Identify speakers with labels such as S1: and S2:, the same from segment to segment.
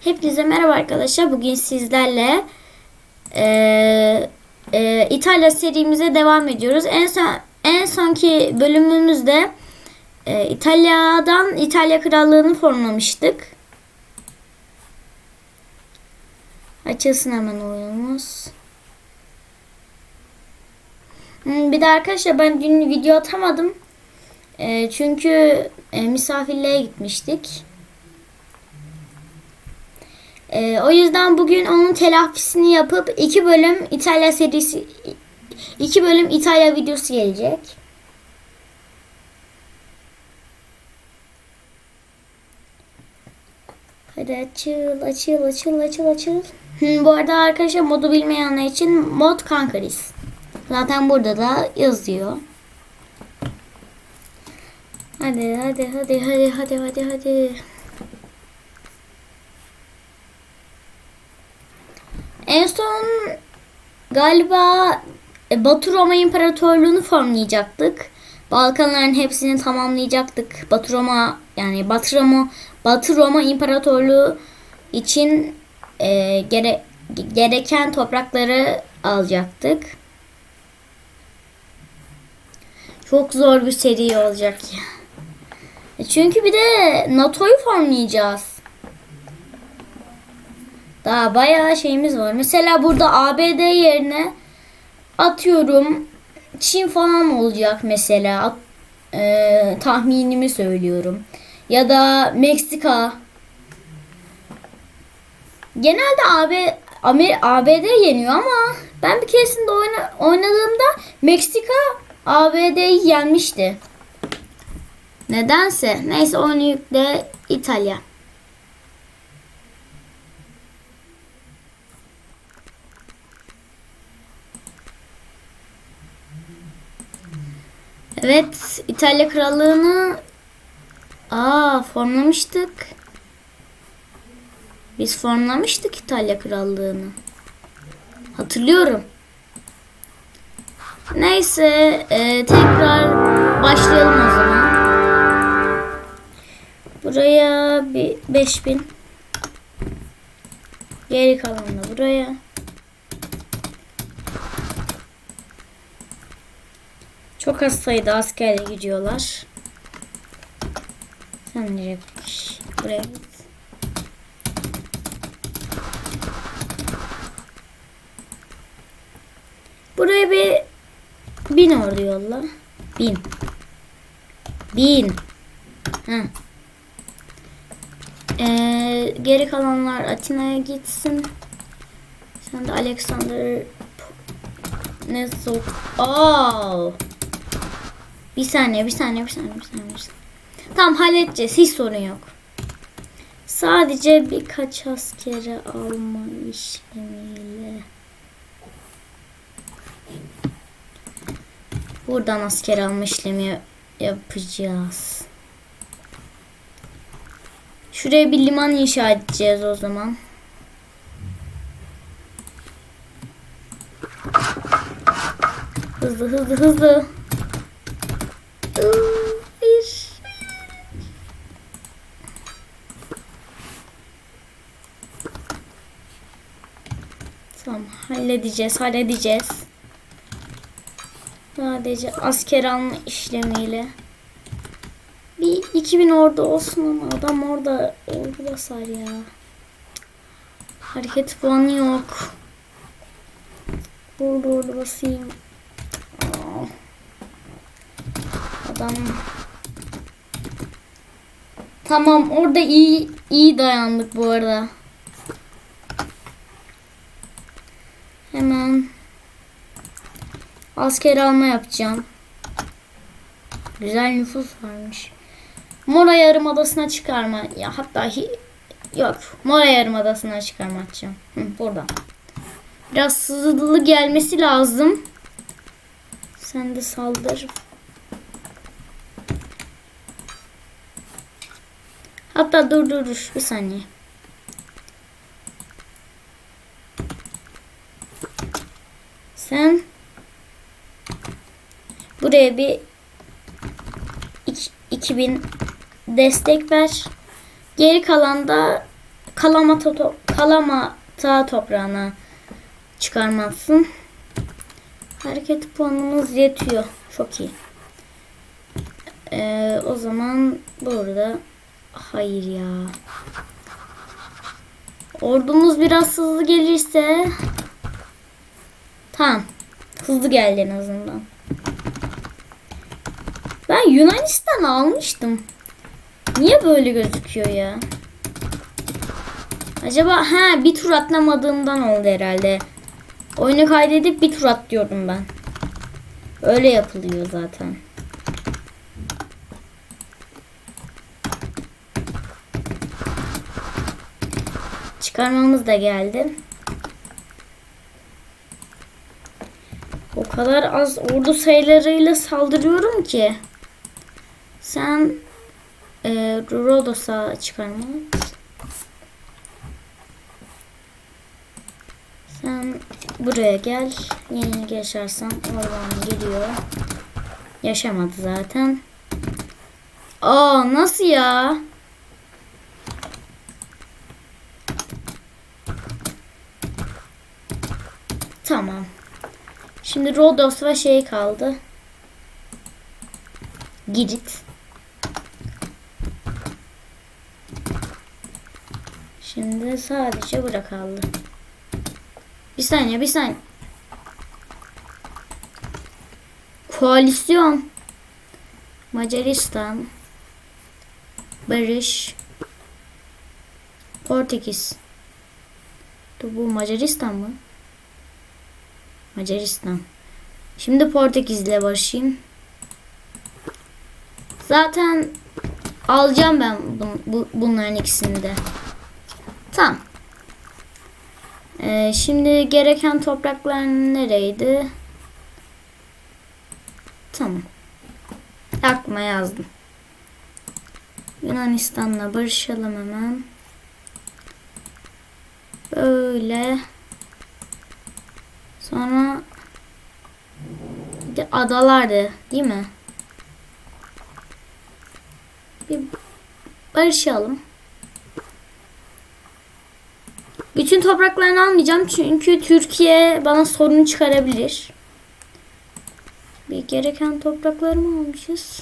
S1: Hepinize merhaba arkadaşlar. Bugün sizlerle eee, eee, İtalya serimize devam ediyoruz. En son en sonki bölümümüzde eee, İtalya'dan İtalya Krallığı'nı formlamıştık. Açılsın hemen oyunumuz. Bir de arkadaşlar ben dün video atamadım. Eee, çünkü e, misafirliğe gitmiştik. Ee, o yüzden bugün onun telafisini yapıp iki bölüm İtalya serisi iki bölüm İtalya videosu gelecek. Hadi açıl açıl açıl açıl açıl. Hı, bu arada arkadaşlar modu bilmeyenler için mod Kankaris. Zaten burada da yazıyor. Hadi hadi hadi hadi hadi hadi hadi. En son galiba e, Batı Roma İmparatorluğu'nu formlayacaktık. Balkanların hepsini tamamlayacaktık. Batı Roma yani Batı Roma Batı Roma İmparatorluğu için e, gere, gereken toprakları alacaktık. Çok zor bir seri olacak ya. E, Çünkü bir de NATO'yu formlayacağız. Daha bayağı şeyimiz var. Mesela burada ABD yerine atıyorum Çin falan olacak mesela. At- e, tahminimi söylüyorum. Ya da Meksika. Genelde AB, Amer, ABD yeniyor ama ben bir keresinde oyna, oynadığımda Meksika ABD'yi yenmişti. Nedense. Neyse oyunu yükle İtalya. Evet, İtalya Krallığı'nı aa formlamıştık. Biz formlamıştık İtalya Krallığı'nı. Hatırlıyorum. Neyse, e, tekrar başlayalım o zaman. Buraya bir 5000. Geri kalan da buraya. Çok az sayıda askerle gidiyorlar. Sen nereye Buraya git. Buraya bir bin ordu yolla. Bin. Bin. Hı. Ee, geri kalanlar Atina'ya gitsin. Sen de Alexander ne sok? Aa. Bir saniye, bir saniye, bir saniye, bir saniye. Bir saniye. Tamam halledeceğiz. Hiç sorun yok. Sadece birkaç askeri alma işlemiyle. Buradan asker alma işlemi yapacağız. Şuraya bir liman inşa edeceğiz o zaman. Hızlı hızlı hızlı. Bir. Tamam halledeceğiz halledeceğiz. Sadece asker alma işlemiyle. Bir 2000 orada olsun ama adam orada orada basar ya. Hareket puanı yok. Burada orada basayım. Adam Tamam orada iyi iyi dayandık bu arada. Hemen asker alma yapacağım. Güzel nüfus varmış. Mora Yarımadası'na çıkarma. Ya hatta hi- yok. Mora Yarımadası'na çıkarma atacağım. Hı, burada. Biraz hızlı gelmesi lazım. Sen de saldır. Hatta dur dur dur bir saniye. Sen buraya bir iki- 2000 destek ver. Geri kalan da kalamata, to- kalamata toprağına çıkarmazsın. Hareket puanımız yetiyor. Çok iyi. Ee, o zaman burada hayır ya. Ordumuz biraz hızlı gelirse tamam. Hızlı geldi en azından. Yunanistan almıştım. Niye böyle gözüküyor ya? Acaba ha bir tur atlamadığımdan oldu herhalde. Oyunu kaydedip bir tur atlıyorum ben. Öyle yapılıyor zaten. Çıkarmamız da geldi. O kadar az ordu sayılarıyla saldırıyorum ki. Sen e, Rodos'a çıkarma. Sen buraya gel. Yeni yaşarsan oradan geliyor. Yaşamadı zaten. Aa nasıl ya? Tamam. Şimdi Rodos ve şey kaldı. Girit. Şimdi sadece bura kaldı. Bir saniye bir saniye. Koalisyon. Macaristan. Barış. Portekiz. Dur bu Macaristan mı? Macaristan. Şimdi Portekiz'le barışayım. Zaten alacağım ben bun- bu, bunların ikisini de. Tamam. Ee, şimdi gereken topraklar nereydi? Tamam. Aklıma yazdım. Yunanistan'la barışalım hemen. Böyle. Sonra de adalardı değil mi? Bir barışalım. Bütün topraklarını almayacağım çünkü Türkiye bana sorun çıkarabilir. Bir gereken toprakları mı almışız?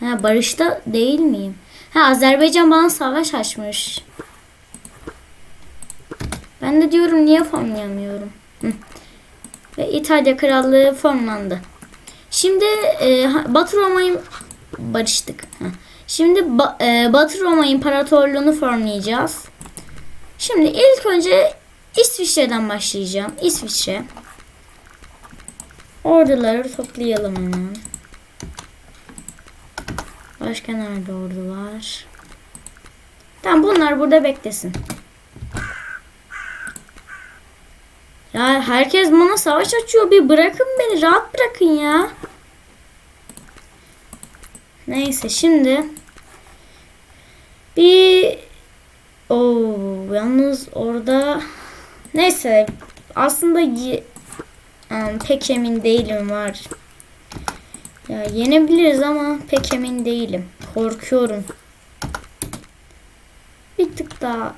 S1: Ha barışta değil miyim? Ha Azerbaycan bana savaş açmış. Ben de diyorum niye formlayamıyorum? Ve İtalya Krallığı formlandı. Şimdi e, Batı Roma'yı barıştık. Şimdi ba- e, Batı Roma İmparatorluğunu formlayacağız. Şimdi ilk önce İsviçre'den başlayacağım. İsviçre. Orduları toplayalım hemen. Başka nerede ordu var? Tamam bunlar burada beklesin. Ya herkes bana savaş açıyor. Bir bırakın beni. Rahat bırakın ya. Neyse şimdi bir o yalnız orada neyse aslında Am, pek emin değilim var. Ya yenebiliriz ama pek emin değilim. Korkuyorum. Bir tık daha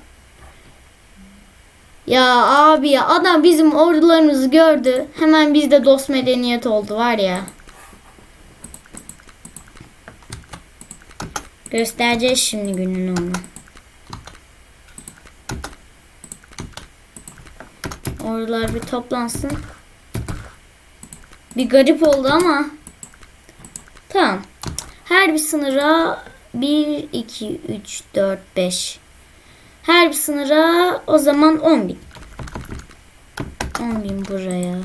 S1: ya abi ya adam bizim ordularımızı gördü. Hemen bizde dost medeniyet oldu var ya. Göstereceğiz şimdi gününü ona. Ordular bir toplansın. Bir garip oldu ama. Tamam. Her bir sınıra 1, 2, 3, 4, 5. Her bir sınıra o zaman 10 bin. 10 bin buraya.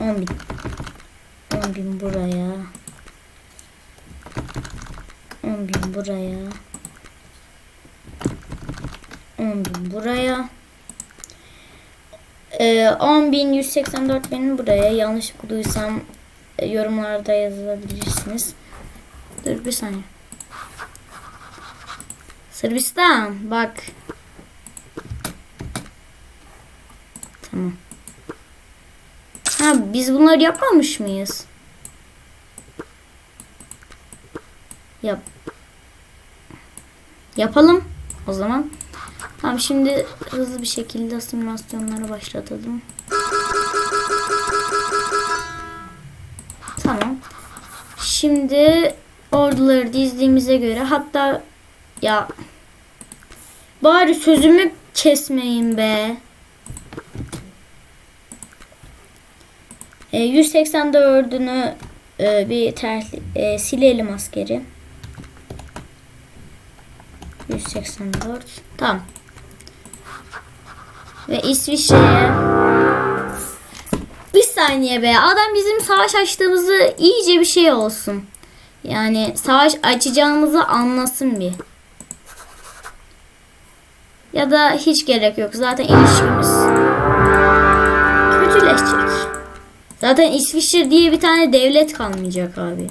S1: 10 bin. 10 bin buraya. 10 bin buraya. 10 bin buraya. Ee, 10.184 benim buraya. Yanlış okuduysam e, yorumlarda yazabilirsiniz. Dur bir saniye. Sırbistan bak. Tamam. Ha biz bunları yapmamış mıyız? Yapalım o zaman. Tamam şimdi hızlı bir şekilde simülasyonları başlatalım. Tamam. Şimdi orduları dizdiğimize göre hatta ya bari sözümü kesmeyin be. E, 184'ünü e, bir terli, e, silelim askeri. 184. Tamam. Ve İsviçre'ye bir saniye be. Adam bizim savaş açtığımızı iyice bir şey olsun. Yani savaş açacağımızı anlasın bir. Ya da hiç gerek yok. Zaten ilişkimiz kötüleşecek. Zaten İsviçre diye bir tane devlet kalmayacak abi.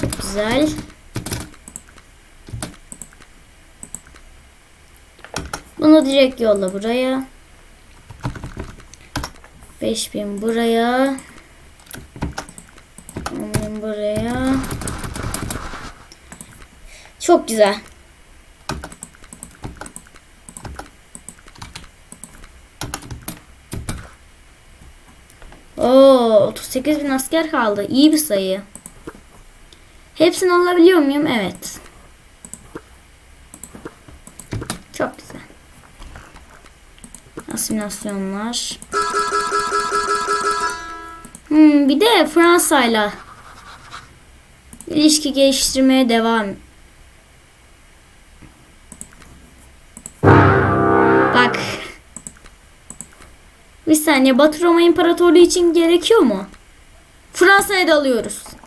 S1: Çok güzel. Bunu direkt yolla buraya. 5000 buraya. 10.000 buraya. Çok güzel. Oo, 38 bin asker kaldı. İyi bir sayı. Hepsini alabiliyor muyum? Evet. Çok güzel. Asimilasyonlar. Hmm, bir de Fransa'yla ilişki geliştirmeye devam. Bak. Bir saniye Batı Roma İmparatorluğu için gerekiyor mu? Fransa'ya dalıyoruz.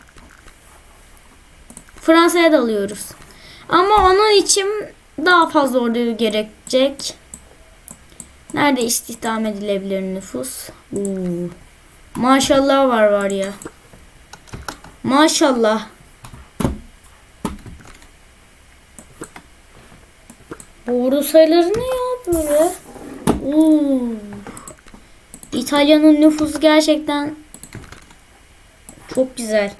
S1: Fransa'ya dalıyoruz. Ama onun için daha fazla ordu gerekecek. Nerede istihdam edilebilir nüfus? Oo. Maşallah var var ya. Maşallah. Ordu sayıları ne ya böyle? Oo. İtalya'nın nüfusu gerçekten çok güzel.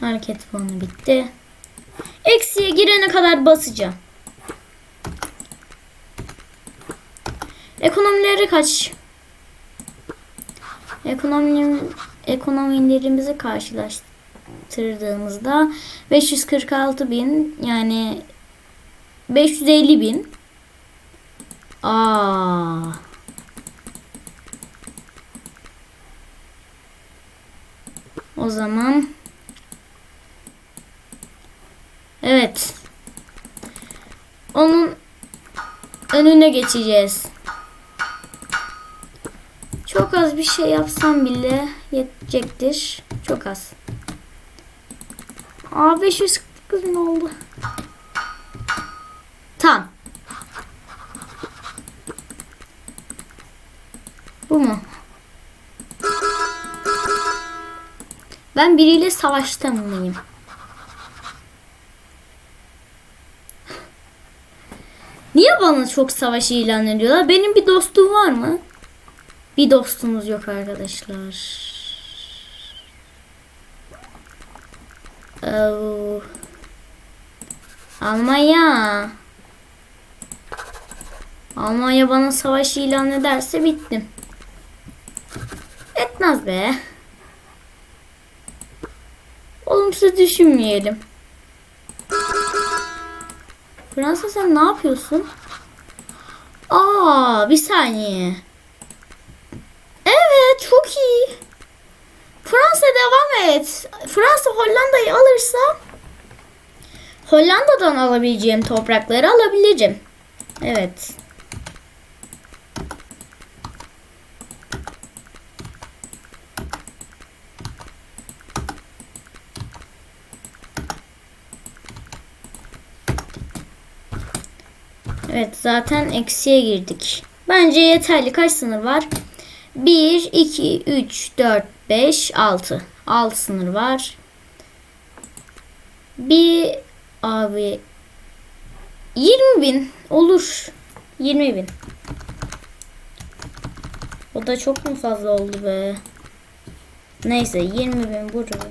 S1: Hareket puanı bitti. Eksiye girene kadar basacağım. Ekonomileri kaç? Ekonomi, ekonomilerimizi karşılaştırdığımızda 546 bin yani 550 bin. Aa. O zaman Evet. Onun önüne geçeceğiz. Çok az bir şey yapsam bile yetecektir. Çok az. Aa 549 bin oldu. Tam. Bu mu? Ben biriyle savaşta mıyım? Niye bana çok savaş ilan ediyorlar? Benim bir dostum var mı? Bir dostumuz yok arkadaşlar. Oh. Almanya. Almanya bana savaş ilan ederse bittim. Etmez be. Olumsuz düşünmeyelim. Fransa sen ne yapıyorsun? Aa, bir saniye. Evet, çok iyi. Fransa devam et. Fransa Hollanda'yı alırsa Hollanda'dan alabileceğim toprakları alabilirim. Evet. Evet zaten eksiye girdik. Bence yeterli. Kaç sınır var? 1, 2, 3, 4, 5, 6. 6 sınır var. Bir abi 20 bin olur. 20 bin. O da çok mu fazla oldu be? Neyse 20 bin buraya.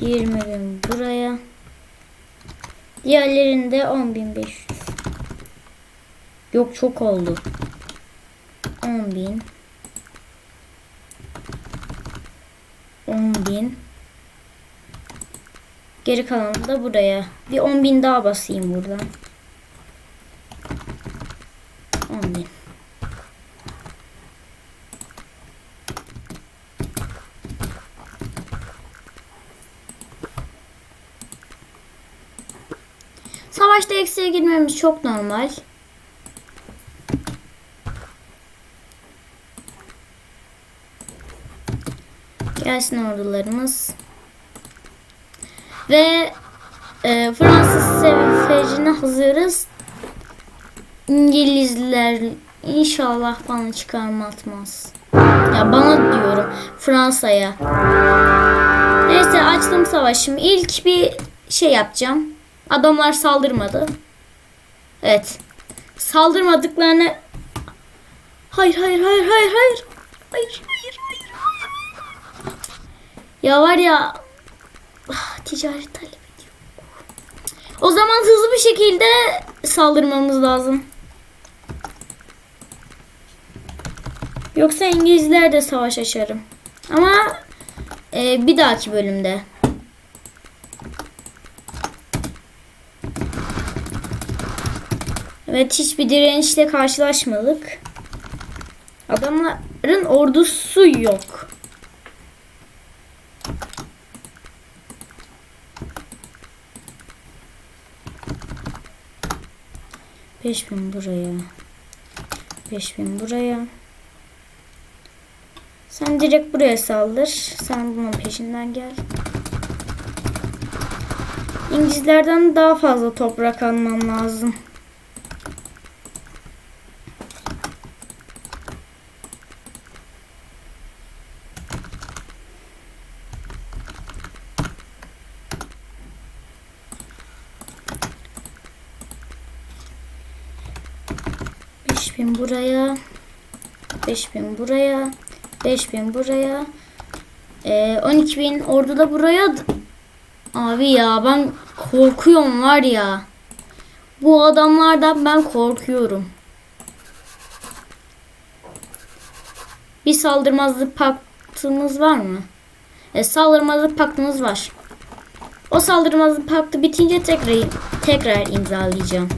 S1: 20 bin buraya. Diğerlerinde 10.500. Yok çok oldu. 10 bin. 10 bin. Geri kalanı da buraya. Bir 10 bin daha basayım buradan. 10 eksiğe girmemiz çok normal. Gelsin ordularımız. Ve e, Fransız seferine hazırız. İngilizler inşallah bana çıkarma atmaz. Ya bana diyorum Fransa'ya. Neyse açtım savaşımı. İlk bir şey yapacağım. Adamlar saldırmadı. Evet. Saldırmadıklarını Hayır hayır hayır hayır hayır. Hayır hayır hayır. Ya var ya ah, ticaret talep ediyor. O zaman hızlı bir şekilde saldırmamız lazım. Yoksa İngilizler de savaş açarım. Ama e, bir dahaki bölümde. Evet hiçbir direnişle karşılaşmadık. Adamların ordusu yok. Beş bin buraya. Beş bin buraya. Sen direkt buraya saldır. Sen bunun peşinden gel. İngilizlerden daha fazla toprak almam lazım. Beş bin buraya. 5000 buraya. 5000 buraya. Ee, 12000 ordu da buraya. Abi ya ben korkuyorum var ya. Bu adamlardan ben korkuyorum. Bir saldırmazlık paktımız var mı? E, saldırmazlık paktımız var. O saldırmazlık paktı bitince tekrar tekrar imzalayacağım.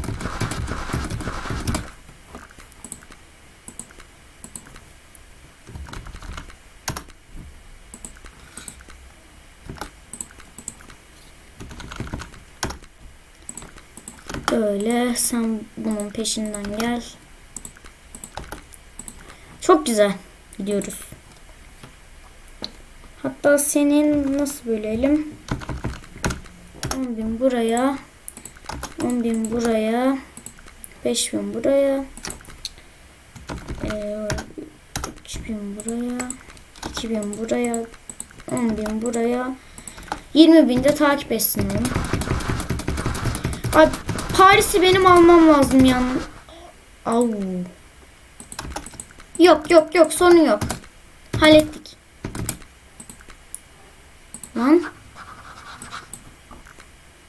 S1: Böyle sen bunun peşinden gel. Çok güzel gidiyoruz. Hatta senin nasıl bölelim? 10 bin buraya. 10 bin buraya. 5 bin buraya. Ee, 3 bin buraya. 2 bin buraya. 10 bin buraya. 20 bin de takip etsin onu. Ay Paris'i benim almam lazım yani. Au. Yok yok yok sorun yok. Hallettik. Lan.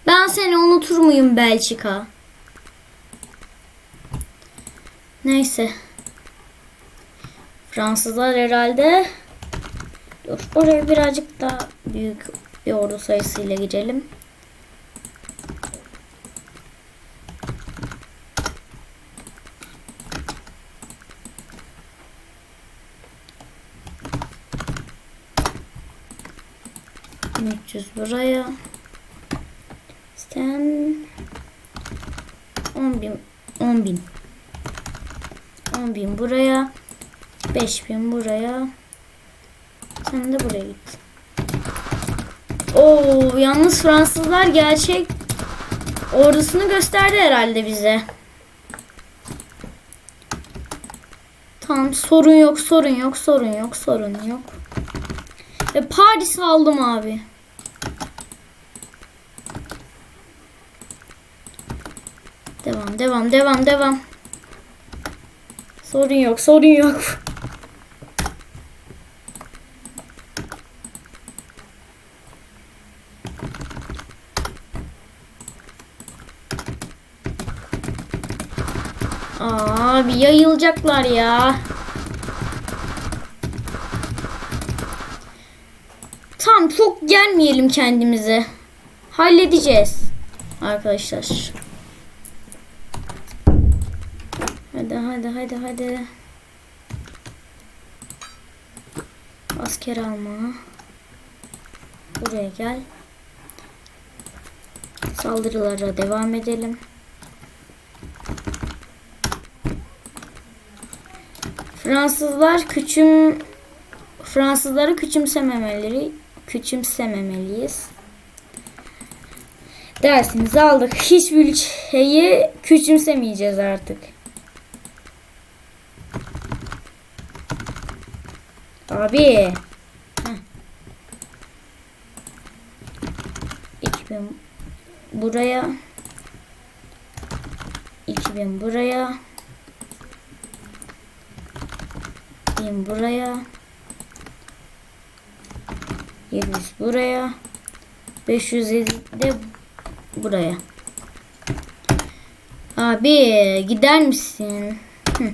S1: Ben seni unutur muyum Belçika? Neyse. Fransızlar herhalde. Dur oraya birazcık daha büyük bir ordu sayısıyla girelim. Buraya. Sen 10 bin 10 bin 10 bin buraya 5 bin buraya sen de buraya git. Oo yalnız Fransızlar gerçek ordusunu gösterdi herhalde bize. Tamam sorun yok sorun yok sorun yok sorun yok. Ve Paris aldım abi. Devam devam devam devam. Sorun yok sorun yok. Abi yayılacaklar ya. Tam çok gelmeyelim kendimize. Halledeceğiz arkadaşlar. Hadi hadi. Asker alma. Buraya gel. Saldırılara devam edelim. Fransızlar küçüm Fransızları küçümsememeleri küçümsememeliyiz. Dersimizi aldık. Hiçbir ülkeyi küçümsemeyeceğiz artık. Abi. 2000 buraya 2000 buraya 1000 buraya 700 buraya 550 de buraya Abi gider misin? Hı.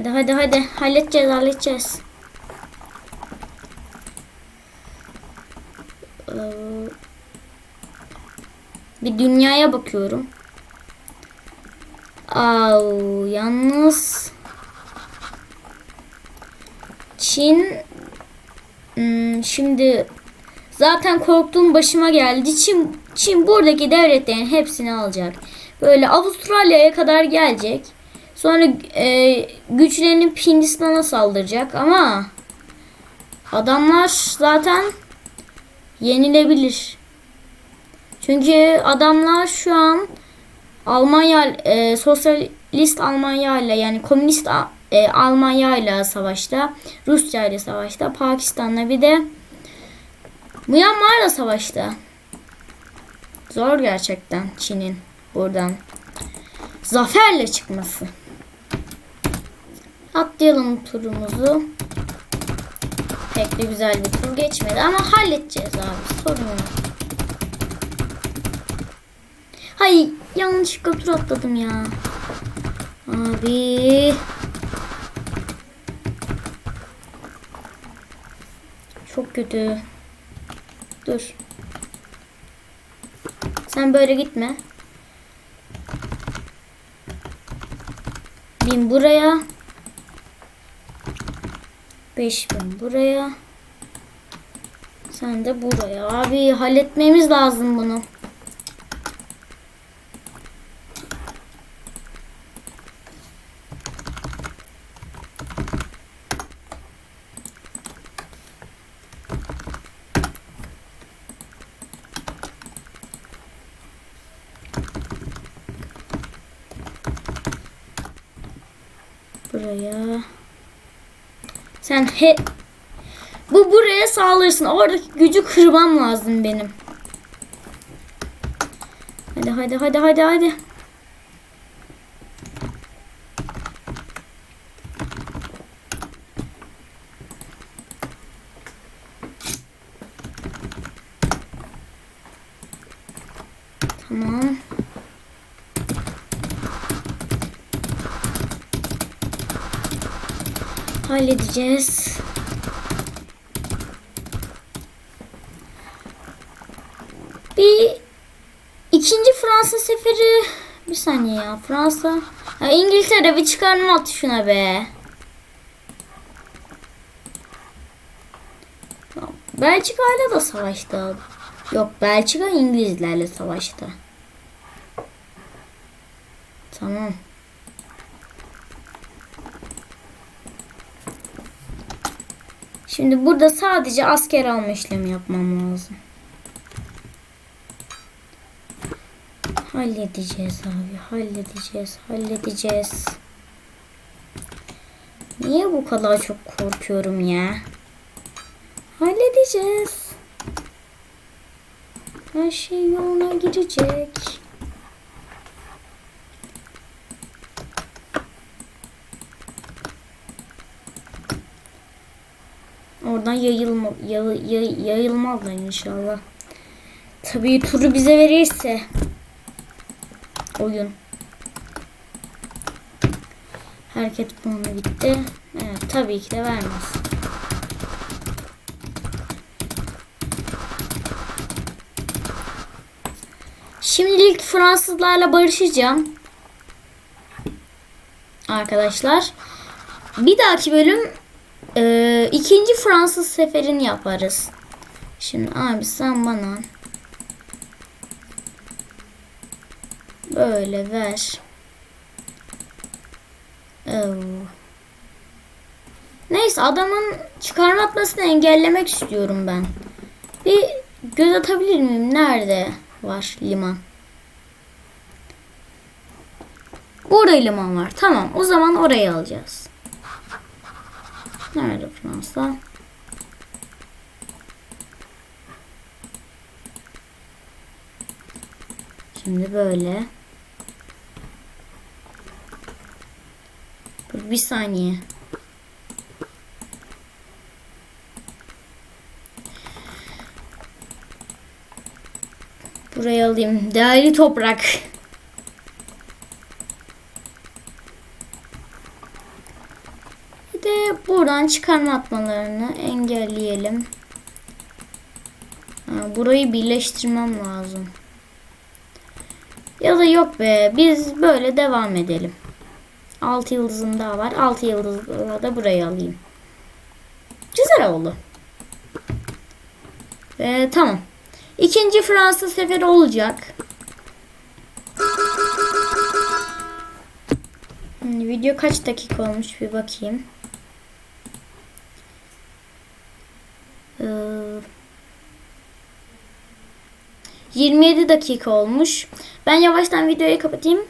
S1: Hadi hadi hadi halledeceğiz halledeceğiz. Ee, Bir dünyaya bakıyorum. Au, yalnız Çin hmm, şimdi zaten korktuğum başıma geldi. Çin Çin buradaki devletlerin hepsini alacak. Böyle Avustralya'ya kadar gelecek. Sonra e, güçlenip Hindistan'a saldıracak ama adamlar zaten yenilebilir. Çünkü adamlar şu an Almanya e, sosyalist Almanya ile yani komünist e, Almanya ile savaşta, Rusya ile savaşta, Pakistan'la bir de Myanmar'la savaşta. Zor gerçekten Çin'in buradan zaferle çıkması. Atlayalım turumuzu. Pek de güzel bir tur geçmedi ama halledeceğiz abi. Sorun yok. Hay yanlışlıkla tur atladım ya. Abi. Çok kötü. Dur. Sen böyle gitme. Bin buraya. 5000 buraya. Sen de buraya. Abi halletmemiz lazım bunu. Buraya. Sen he bu buraya sağlarsın. Oradaki gücü kırmam lazım benim. Hadi hadi hadi hadi hadi. Tamam. Halledeceğiz. Bir ikinci Fransa seferi bir saniye ya Fransa ya İngiltere bir çıkarma at şuna be. Belçika ile de savaştı. Yok Belçika İngilizlerle savaştı. Tamam. Şimdi burada sadece asker alma işlemi yapmam lazım. Halledeceğiz abi. Halledeceğiz. Halledeceğiz. Niye bu kadar çok korkuyorum ya? Halledeceğiz. Her şey yoluna girecek. Oradan yayılma, yay, yay, yayılmazlar inşallah. Tabii turu bize verirse. oyun. Hareket puanı bitti. Evet tabii ki de vermez. Şimdilik Fransızlarla barışacağım. Arkadaşlar. Bir dahaki bölüm e, ikinci Fransız seferini yaparız. Şimdi abi sen bana böyle ver. Oo. Neyse adamın çıkarma atmasını engellemek istiyorum ben. Bir göz atabilir miyim? Nerede var liman? Burada liman var. Tamam. O zaman orayı alacağız. Fransa? Şimdi böyle. Dur bir saniye. Burayı alayım. Değerli toprak. De buradan çıkarma atmalarını engelleyelim. Ha, burayı birleştirmem lazım. Ya da yok be. Biz böyle devam edelim. 6 yıldızım daha var. 6 yıldızla da burayı alayım. Güzel oldu. Ve tamam. İkinci Fransız seferi olacak. Video kaç dakika olmuş bir bakayım. 27 dakika olmuş. Ben yavaştan videoyu kapatayım.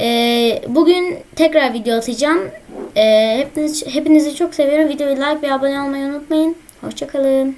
S1: Ee, bugün tekrar video atacağım. Ee, hepiniz, hepinizi çok seviyorum. Videoyu like ve abone olmayı unutmayın. Hoşçakalın.